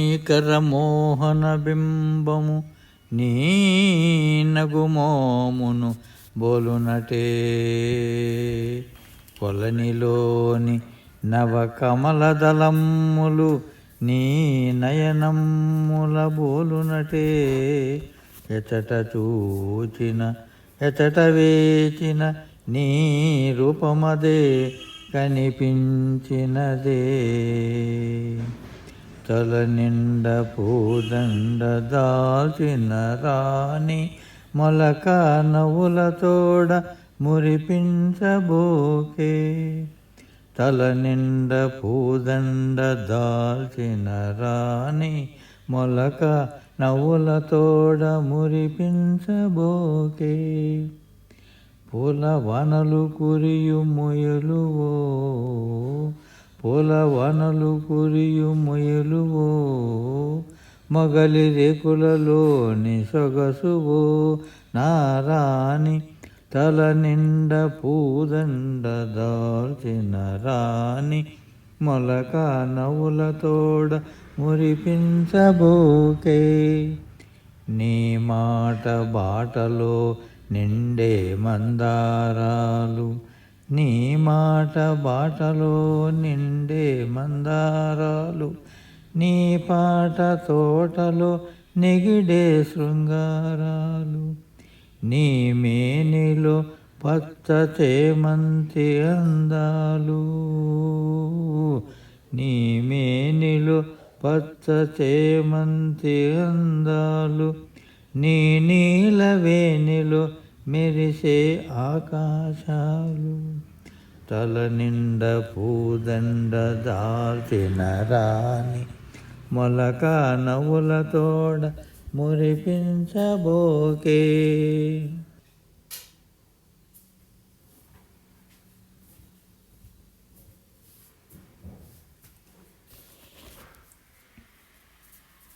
నీకర మోహన బింబము నీనగుమోమును బోలునటే. కొలనిలోని నవకమలదళమ్ములు నీ నయనమ్ముల బోలునటే. ఎతట చూచిన ఎతట వేచిన నీ రూపమదే కనిపించినదే. తల నిండ పూదండ దాల్చిన రాణి మొలక నవ్వుల తోడ మురిపించబోకే. తల నిండ పూదండ దాల్చిన రాణి మొలక నవ్వుల తోడ మురిపించబోకే. పూల వనలు కురియు మొయలువో పూల వనలు కురియు మొయలువో మొగలి రేకులలోని సొగసువో నారాణి తల నిండ పూదండ దాల్చిన రాణి మొలక నవులతోడ మురిపించబోకే. నీ మాట బాటలో నిండే మందారాలు నీ మాట బాటలో నిండే మందారాలు నీ పాట తోటలో నెగిడే శృంగారాలు నీ మేనిలో పచ్చ చేమంతి అందాలు నీ మేనిలో పచ్చ చేమంతి అందాలు నీ నీల వేణిలో మెరిసే ఆకాశాలు తల నిండ పూదండ దాల్చిన రాణి మొలక నవ్వులతోడ మురిపించబోకే.